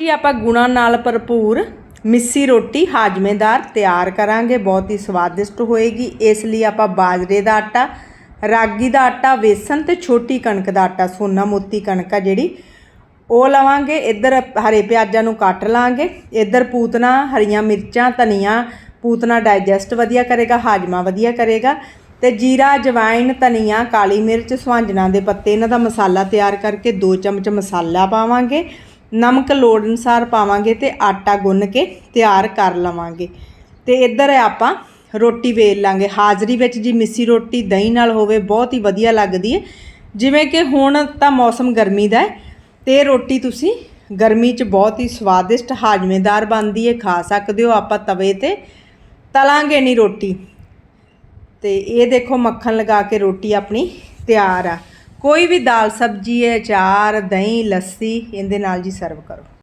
ਜੀ, ਆਪਾਂ ਗੁਣਾਂ ਨਾਲ ਭਰਪੂਰ ਮਿੱਸੀ ਰੋਟੀ ਹਾਜਮੇਦਾਰ ਤਿਆਰ ਕਰਾਂਗੇ, ਬਹੁਤ ਹੀ ਸਵਾਦਿਸ਼ਟ ਹੋਏਗੀ। ਇਸ ਲਈ ਆਪਾਂ ਬਾਜਰੇ ਦਾ ਆਟਾ, ਰਾਗੀ ਦਾ ਆਟਾ, ਵੇਸਣ ਤੇ ਛੋਟੀ ਕਣਕ ਦਾ ਆਟਾ, ਸੋਨਾ ਮੋਤੀ ਕਣਕ ਆ ਜਿਹੜੀ, ਉਹ ਲਵਾਂਗੇ। ਇੱਧਰ ਹਰੇ ਪਿਆਜ਼ਾਂ ਨੂੰ ਕੱਟ ਲਾਂਗੇ। ਇੱਧਰ ਪੂਤਨਾ, ਹਰੀਆਂ ਮਿਰਚਾਂ, ਧਨੀਆ, ਪੂਤਨਾ ਡਾਈਜੈਸਟ ਵਧੀਆ ਕਰੇਗਾ, ਹਾਜਮਾ ਵਧੀਆ ਕਰੇਗਾ ਤੇ ਜੀਰਾ ਜਵਾਇਨ ਧਨੀਆ, ਕਾਲੀ ਮਿਰਚ ਸੁਹਾਂਜਣਾ ਦੇ ਪੱਤੇ, ਇਹਨਾਂ ਦਾ ਮਸਾਲਾ ਤਿਆਰ ਕਰਕੇ 2 ਚਮਚ ਮਸਾਲਾ ਪਾਵਾਂਗੇ। ਨਮਕ ਲੋੜ ਅਨੁਸਾਰ ਪਾਵਾਂਗੇ ਤੇ ਆਟਾ ਗੁੰਨ ਕੇ ਤਿਆਰ ਕਰ ਲਵਾਂਗੇ। ਤੇ ਇੱਧਰ ਆਪਾਂ ਰੋਟੀ ਵੇਲ ਲਾਂਗੇ। ਹਾਜ਼ਰੀ ਵਿੱਚ ਜੀ ਮਿੱਸੀ ਰੋਟੀ ਦਹੀਂ ਨਾਲ ਹੋਵੇ ਬਹੁਤ ਹੀ ਵਧੀਆ ਲੱਗਦੀ ਹੈ। ਜਿਵੇਂ ਕਿ ਹੁਣ ਤਾਂ ਮੌਸਮ ਗਰਮੀ ਦਾ ਹੈ ਤੇ ਰੋਟੀ ਤੁਸੀਂ ਗਰਮੀ 'ਚ ਬਹੁਤ ਹੀ ਸਵਾਦਿਸ਼ਟ, ਹਾਜਮੇਦਾਰ ਬਣਦੀ ਹੈ। ਖਾ ਸਕਦੇ ਹੋ ਆਪਾਂ ਤਵੇ ਤੇ। ਤਲਾਂਗੇ ਨਹੀਂ ਰੋਟੀ। ਤੇ ਇਹ ਦੇਖੋ ਮੱਖਣ ਲਗਾ ਕੇ ਰੋਟੀ ਆਪਣੀ ਤਿਆਰ ਆ। ਕੋਈ ਵੀ ਦਾਲ ਸਬਜ਼ੀ ਹੈ ਅਚਾਰ ਦਹੀਂ ਲੱਸੀ ਇਹਦੇ ਨਾਲ ਜੀ ਸਰਵ ਕਰੋ।